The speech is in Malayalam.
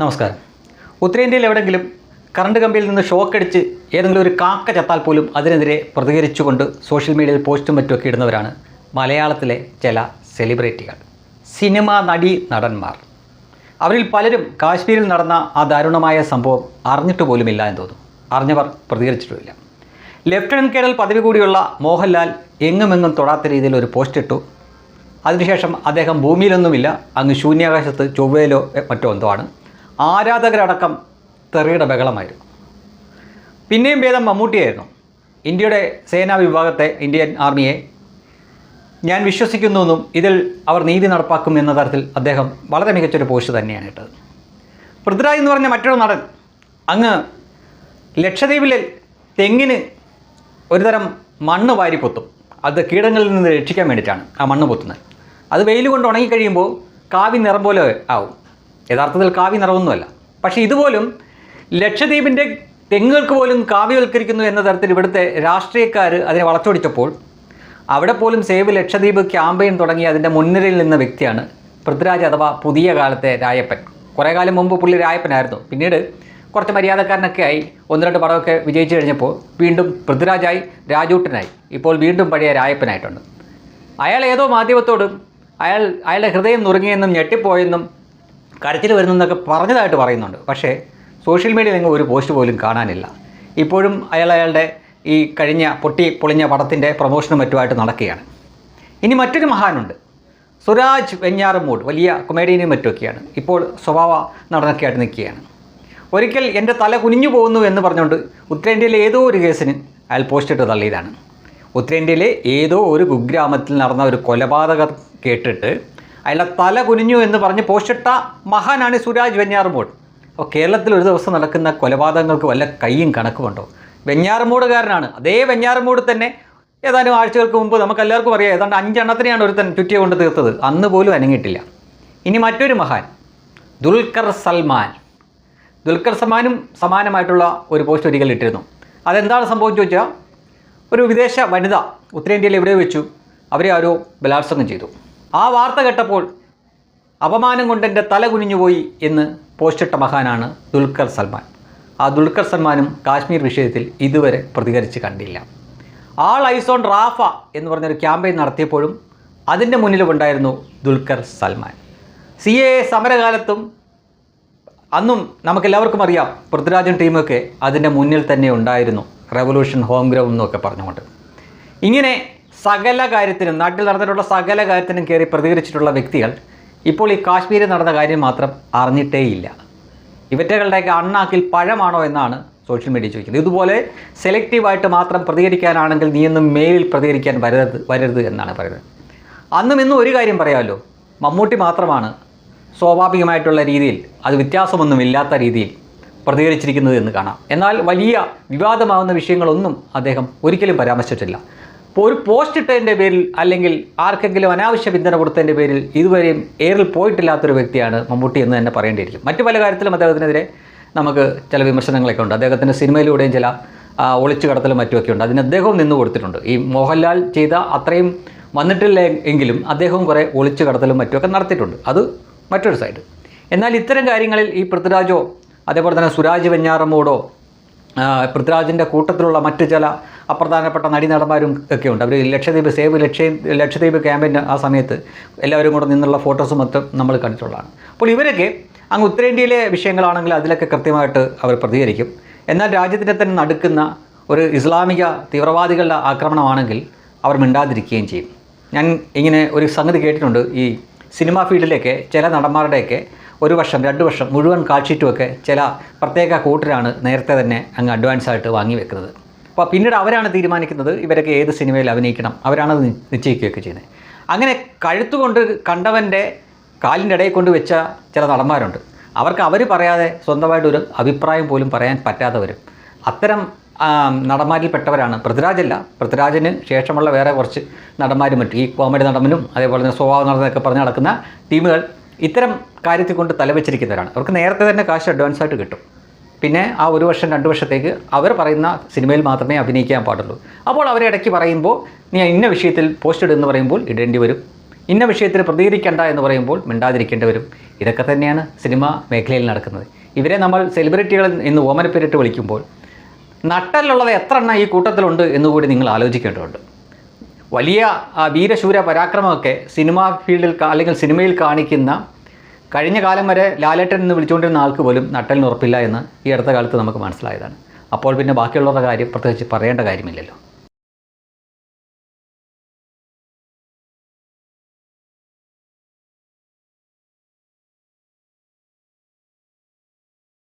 നമസ്കാരം. ഉത്തരേന്ത്യയിൽ എവിടെങ്കിലും കറണ്ട് കമ്പിയിൽ നിന്ന് ഷോക്കടിച്ച് ഏതെങ്കിലും ഒരു കാക്ക ചത്താൽ പോലും അതിനെതിരെ പ്രതികരിച്ചുകൊണ്ട് സോഷ്യൽ മീഡിയയിൽ പോസ്റ്റും മറ്റുമൊക്കെ ഇടുന്നവരാണ് മലയാളത്തിലെ ചില സെലിബ്രിറ്റികൾ സിനിമ നടി നടന്മാർ. അവരിൽ പലരും കാശ്മീരിൽ നടന്ന ആ ദാരുണമായ സംഭവം അറിഞ്ഞിട്ട് പോലുമില്ല എന്ന് തോന്നുന്നു. അറിഞ്ഞവർ പ്രതികരിച്ചിട്ടുമില്ല. ലെഫ്റ്റനന്റ് കേണൽ പദവി കൂടിയുള്ള മോഹൻലാൽ എങ്ങുമെങ്ങും തൊടാത്ത രീതിയിൽ ഒരു പോസ്റ്റ് ഇട്ടു. അതിനുശേഷം അദ്ദേഹം ഭൂമിയിലൊന്നുമില്ല അങ്ങ് ശൂന്യാകാശത്ത് ചൊവ്വയിലോ മറ്റോ എന്തോ ആണ്. ആരാധകരടക്കം തെറിയുടെ ബഹളമായിരുന്നു. പിന്നെയും ഭേദം മമ്മൂട്ടിയായിരുന്നു. ഇന്ത്യയുടെ സേനാ വിഭാഗത്തെ ഇന്ത്യൻ ആർമിയെ ഞാൻ വിശ്വസിക്കുന്നുവെന്നും ഇതിൽ അവർ നീതി നടപ്പാക്കും എന്ന തരത്തിൽ അദ്ദേഹം വളരെ മികച്ചൊരു പോസ്റ്റ് തന്നെയാണ് ഇട്ടത്. പൃഥ്വിരാജ് എന്ന് പറഞ്ഞ മറ്റൊരു നടൻ അങ്ങ് ലക്ഷദ്വീപിലെ തെങ്ങിന് ഒരുതരം മണ്ണ് വാരി പൊത്തും അത് കീടങ്ങളിൽ നിന്ന് രക്ഷിക്കാൻ വേണ്ടിയിട്ടാണ് ആ മണ്ണ് പൊത്തുന്നത്. അത് വെയിൽ കൊണ്ട് ഉണങ്ങിക്കഴിയുമ്പോൾ കാവി നിറം പോലെ ആവും. യഥാർത്ഥത്തിൽ കാവ്യ നിറവൊന്നുമല്ല. പക്ഷേ ഇതുപോലും ലക്ഷദ്വീപിന്റെ തെങ്ങുകൾക്ക് പോലും കാവ്യവൽക്കരിക്കുന്നു എന്ന തരത്തിൽ ഇവിടുത്തെ രാഷ്ട്രീയക്കാർ അതിനെ വളച്ചൊടിച്ചപ്പോൾ അവിടെ പോലും സേവ് ലക്ഷദ്വീപ് ക്യാമ്പയിൻ തുടങ്ങി അതിന്റെ മുൻനിരയിൽ നിന്ന വ്യക്തിയാണ് പൃഥ്വിരാജ് അഥവാ പുതിയ കാലത്തെ രായപ്പൻ. കുറേ കാലം മുമ്പ് പുള്ളി രായപ്പനായിരുന്നു. പിന്നീട് കുറച്ച് മര്യാദക്കാരനൊക്കെ ആയി ഒന്ന് രണ്ട് പടമൊക്കെ വിജയിച്ചു കഴിഞ്ഞപ്പോൾ വീണ്ടും പൃഥ്വിരാജായി രാജൂട്ടനായി. ഇപ്പോൾ വീണ്ടും പഴയ രായപ്പനായിട്ടുണ്ട്. അയാൾ ഏതോ മാധ്യമത്തോടും അയാൾ അയാളുടെ ഹൃദയം നുറുങ്ങിയെന്നും ഞെട്ടിപ്പോയെന്നും കരച്ചിൽ വരുന്നെന്നൊക്കെ പറഞ്ഞതായിട്ട് പറയുന്നുണ്ട്. പക്ഷേ സോഷ്യൽ മീഡിയയിൽ നിങ്ങൾ ഒരു പോസ്റ്റ് പോലും കാണാനില്ല. ഇപ്പോഴും അയാൾ അയാളുടെ ഈ കഴിഞ്ഞ പൊട്ടി പൊളിഞ്ഞ പടത്തിന്റെ പ്രൊമോഷനും മറ്റുമായിട്ട് നടക്കുകയാണ്. ഇനി മറ്റൊരു മഹാനുണ്ട്. സുരാജ് വെഞ്ഞാറമൂട് വലിയ കൊമേഡിയനും മറ്റുമൊക്കെയാണ്. ഇപ്പോൾ സ്വഭാവ നടനൊക്കെ ആയിട്ട് നിൽക്കുകയാണ്. ഒരിക്കൽ എന്റെ തല കുനിഞ്ഞു പോകുന്നു എന്ന് പറഞ്ഞുകൊണ്ട് ഉത്തരേന്ത്യയിലെ ഏതോ ഒരു കേസിന് അയാൾ പോസ്റ്റ് ഇട്ട് തള്ളിയതാണ്. ഉത്തരേന്ത്യയിലെ ഏതോ ഒരു കുഗ്രാമത്തിൽ നടന്ന ഒരു കൊലപാതകം കേട്ടിട്ട് അയാളുടെ തല കുനിഞ്ഞു എന്ന് പറഞ്ഞ് പോസ്റ്റിട്ട മഹാനാണ് സുരാജ് വെഞ്ഞാറമൂട്. അപ്പോൾ കേരളത്തിൽ ഒരു ദിവസം നടക്കുന്ന കൊലപാതകങ്ങൾക്ക് വല്ല കൈയും കണക്കുമുണ്ടോ വെഞ്ഞാറുമൂടുകാരനാണ്. അതേ വെഞ്ഞാറുമൂട് തന്നെ ഏതാനും ആഴ്ചകൾക്ക് മുമ്പ് നമുക്ക് എല്ലാവർക്കും അറിയാം. ഏതാണ്ട് അഞ്ചെണ്ണത്തിനെയാണ് ഒരുത്തൻ ചുറ്റിയ കൊണ്ട് തീർത്തത്. അന്ന് പോലും അനങ്ങിയിട്ടില്ല. ഇനി മറ്റൊരു മഹാൻ ദുൽഖർ സൽമാൻ. ദുൽഖർ സൽമാനും സമാനമായിട്ടുള്ള ഒരു പോസ്റ്റ് ഒരിക്കൽ ഇട്ടിരുന്നു. അതെന്താണ് സംഭവിച്ചു ചോദിച്ചാൽ ഒരു വിദേശ വനിത ഉത്തരേന്ത്യയിൽ എവിടെ വെച്ചു. അവരെ ആരോ ബലാത്സംഗം ചെയ്തു. ആ വാർത്ത കേട്ടപ്പോൾ അപമാനം കൊണ്ട് എന്റെ തല കുനിഞ്ഞുപോയി എന്ന് പോസ്റ്റിട്ട മഹാനാണ് ദുൽഖർ സൽമാൻ. ആ ദുൽഖർ സൽമാനും കാശ്മീർ വിഷയത്തിൽ ഇതുവരെ പ്രതികരിച്ച് കണ്ടില്ല. ആൾ ഐസോൺ റാഫ എന്ന് പറഞ്ഞൊരു ക്യാമ്പയിൻ നടത്തിയപ്പോഴും അതിന്റെ മുന്നിലുമുണ്ടായിരുന്നു ദുൽഖർ സൽമാൻ. സി എ സമരകാലത്തും അന്നും നമുക്കെല്ലാവർക്കും അറിയാം പൃഥ്വിരാജൻ ടീമൊക്കെ അതിന്റെ മുന്നിൽ തന്നെ ഉണ്ടായിരുന്നു. റെവല്യൂഷൻ ഹോം ഗ്രൗണ്ട് എന്നൊക്കെ പറഞ്ഞുകൊണ്ട്. ഇങ്ങനെ സകല കാര്യത്തിനും നാട്ടിൽ നടന്നിട്ടുള്ള സകല കാര്യത്തിനും കയറി പ്രതികരിച്ചിട്ടുള്ള വ്യക്തികൾ ഇപ്പോൾ ഈ കാശ്മീരിൽ നടന്ന കാര്യം മാത്രം അറിഞ്ഞിട്ടേയില്ല. ഇവറ്റകളുടെയൊക്കെ അണ്ണാക്കിൽ പഴമാണോ എന്നാണ് സോഷ്യൽ മീഡിയ ചോദിക്കുന്നത്. ഇതുപോലെ സെലക്റ്റീവായിട്ട് മാത്രം പ്രതികരിക്കാനാണെങ്കിൽ നീ എന്നും മെയിലിൽ പ്രതികരിക്കാൻ വരരുത് വരരുത് എന്നാണ് പറയുന്നത്. അന്നും ഇന്നും ഒരു കാര്യം പറയാമല്ലോ മമ്മൂട്ടി മാത്രമാണ് സ്വാഭാവികമായിട്ടുള്ള രീതിയിൽ അത് വ്യത്യാസമൊന്നും ഇല്ലാത്ത രീതിയിൽ പ്രതികരിച്ചിരിക്കുന്നത് എന്ന് കാണാം. എന്നാൽ വലിയ വിവാദമാകുന്ന വിഷയങ്ങളൊന്നും അദ്ദേഹം ഒരിക്കലും പരാമർശിച്ചിട്ടില്ല. ഇപ്പോൾ ഒരു പോസ്റ്റ് ഇട്ടതിന്റെ പേരിൽ അല്ലെങ്കിൽ ആർക്കെങ്കിലും അനാവശ്യ പിന്തുണ കൊടുത്തതിന്റെ പേരിൽ ഇതുവരെയും എയറിൽ പോയിട്ടില്ലാത്തൊരു വ്യക്തിയാണ് മമ്മൂട്ടി എന്ന് തന്നെ പറയേണ്ടിയിരിക്കും. മറ്റു പല കാര്യത്തിലും അദ്ദേഹത്തിനെതിരെ നമുക്ക് ചില വിമർശനങ്ങളൊക്കെ ഉണ്ട്. അദ്ദേഹത്തിന്റെ സിനിമയിലൂടെയും ചില ഒളിച്ചു കടത്തലും മറ്റുമൊക്കെ ഉണ്ട്. അതിന് അദ്ദേഹവും നിന്ന് കൊടുത്തിട്ടുണ്ട്. ഈ മോഹൻലാൽ ചെയ്ത അത്രയും വന്നിട്ടില്ല എങ്കിലും അദ്ദേഹവും കുറേ ഒളിച്ചു കടത്തലും മറ്റുമൊക്കെ നടത്തിയിട്ടുണ്ട്. അത് മറ്റൊരു സൈഡ് എന്നാൽ ഇത്തരം കാര്യങ്ങളിൽ ഈ പൃഥ്വിരാജോ അതേപോലെ തന്നെ സുരാജ് വെഞ്ഞാറമ്മൂടോ പൃഥ്വിരാജിന്റെ കൂട്ടത്തിലുള്ള മറ്റു ചില അപ്രധാനപ്പെട്ട നടീനടന്മാരും ഒക്കെ ഉണ്ട്. അവർ ലക്ഷദ്വീപ് സേവ് ലക്ഷ ലക്ഷദ്വീപ് ക്യാമ്പിന്റെ ആ സമയത്ത് എല്ലാവരും കൂടെ നിന്നുള്ള ഫോട്ടോസും മൊത്തം നമ്മൾ കണ്ടിട്ടുള്ളതാണ്. അപ്പോൾ ഇവരൊക്കെ അങ്ങ് ഉത്തരേന്ത്യയിലെ വിഷയങ്ങളാണെങ്കിൽ അതിലൊക്കെ കൃത്യമായിട്ട് അവർ പ്രതികരിക്കും. എന്നാൽ രാജ്യത്തിന്റെ തന്നെ നടുക്കുന്ന ഒരു ഇസ്ലാമിക തീവ്രവാദികളുടെ ആക്രമണമാണെങ്കിൽ അവർ മിണ്ടാതിരിക്കുകയും ചെയ്യും. ഞാൻ ഇങ്ങനെ ഒരു സംഗതി കേട്ടിട്ടുണ്ട്. ഈ സിനിമാ ഫീൽഡിലേക്ക് ചില നടന്മാരുടെയൊക്കെ ഒരു വർഷം രണ്ട് വർഷം മുഴുവൻ കാൽഷീറ്റുമൊക്കെ ചില പ്രത്യേക കൂട്ടരാണ് നേരത്തെ തന്നെ അങ്ങ് അഡ്വാൻസ് ആയിട്ട് വാങ്ങി വെക്കുന്നത്. അപ്പോൾ പിന്നീട് അവരാണ് തീരുമാനിക്കുന്നത് ഇവരൊക്കെ ഏത് സിനിമയിൽ അഭിനയിക്കണം അവരാണത് നിശ്ചയിക്കുകയൊക്കെ ചെയ്യുന്നത്. അങ്ങനെ കഴുത്തുകൊണ്ട് കണ്ടവന്റെ കാലിന്റെ ഇടയിൽ കൊണ്ട് വെച്ച ചില നടന്മാരുണ്ട്. അവർക്ക് അവർ പറയാതെ സ്വന്തമായിട്ടൊരു അഭിപ്രായം പോലും പറയാൻ പറ്റാത്തവരും. അത്തരം നടന്മാരിൽപ്പെട്ടവരാണ്. പൃഥ്വിരാജല്ല പൃഥ്വിരാജിന് ശേഷമുള്ള വേറെ കുറച്ച് നടന്മാരും മറ്റും ഈ കോമഡി നടനും അതേപോലെ തന്നെ സ്വഭാവ നടനൊക്കെ പറഞ്ഞ് നടക്കുന്ന ടീമുകൾ ഇത്തരം കാര്യത്തിൽ കൊണ്ട് തലവെച്ചിരിക്കുന്നവരാണ്. അവർക്ക് നേരത്തെ തന്നെ കാശ് അഡ്വാൻസ് ആയിട്ട് കിട്ടും. പിന്നെ ആ ഒരു വർഷം രണ്ട് വർഷത്തേക്ക് അവർ പറയുന്ന സിനിമയിൽ മാത്രമേ അഭിനയിക്കാൻ പാടുള്ളൂ. അപ്പോൾ അവരെ ഇടയ്ക്ക് പറയുമ്പോൾ നീ ഇന്ന വിഷയത്തിൽ പോസ്റ്റ് ഇടുമെന്ന് പറയുമ്പോൾ ഇടേണ്ടി വരും. ഇന്ന വിഷയത്തിൽ പ്രതികരിക്കേണ്ട എന്ന് പറയുമ്പോൾ മിണ്ടാതിരിക്കേണ്ടി വരും. ഇതൊക്കെ തന്നെയാണ് സിനിമ മേഖലയിൽ നടക്കുന്നത്. ഇവരെ നമ്മൾ സെലിബ്രിറ്റികൾ എന്ന് ഓമനപ്പേരിട്ട് വിളിക്കുമ്പോൾ നട്ടലുള്ളത് എത്ര എണ്ണം ഈ കൂട്ടത്തിലുണ്ട് എന്നുകൂടി നിങ്ങൾ ആലോചിക്കേണ്ടതുണ്ട്. വലിയ വീരശൂര പരാക്രമമൊക്കെ സിനിമാ ഫീൽഡിൽ അല്ലെങ്കിൽ സിനിമയിൽ കാണിക്കുന്ന കഴിഞ്ഞ കാലം വരെ ലാലേട്ടൻ എന്ന് വിളിച്ചുകൊണ്ടിരുന്ന ആൾക്ക് പോലും നട്ടലിന് ഉറപ്പില്ല എന്ന് ഈ അടുത്ത കാലത്ത് നമുക്ക് മനസ്സിലായതാണ്. അപ്പോൾ പിന്നെ ബാക്കിയുള്ളവരുടെ കാര്യം പ്രത്യേകിച്ച് പറയേണ്ട കാര്യമില്ലല്ലോ.